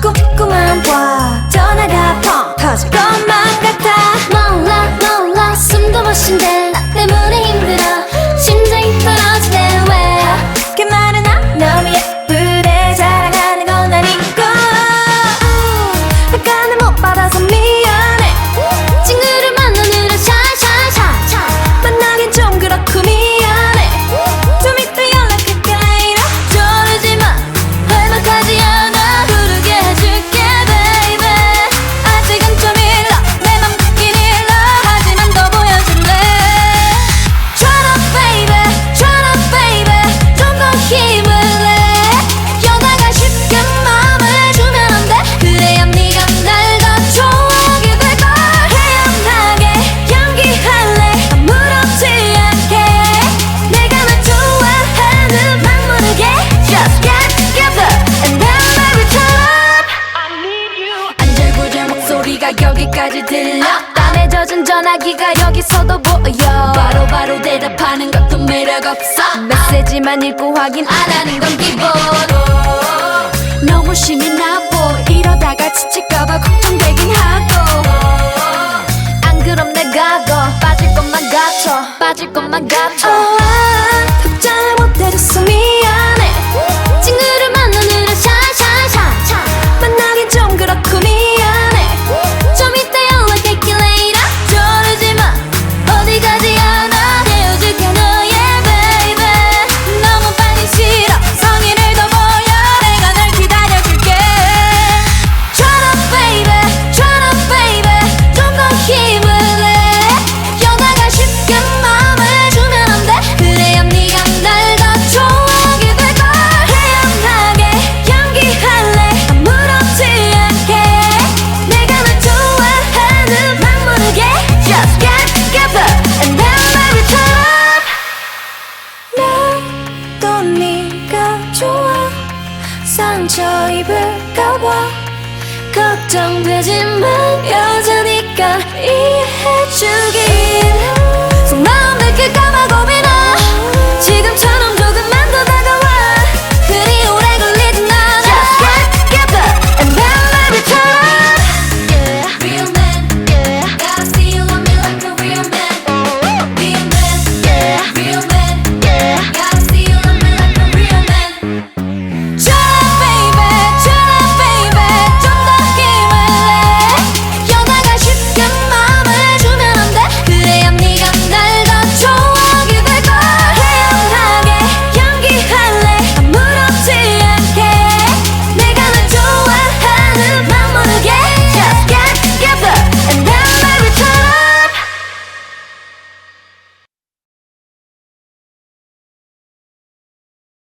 꼼꼼한 와 끝까지 들려. 땀에 젖은 전화기가 여기서도 보여. 바로바로 바로 대답하는 것도 매력 없어. 메시지만 읽고 확인 안 하는 건 기본 너무 심이 나보. 이러다가 지칠까봐 걱정되긴 하고. 안 그럼 내가 더 빠질 것만 같아 빠질 것만 같아 oh, 얹혀 입을까봐 걱정되지만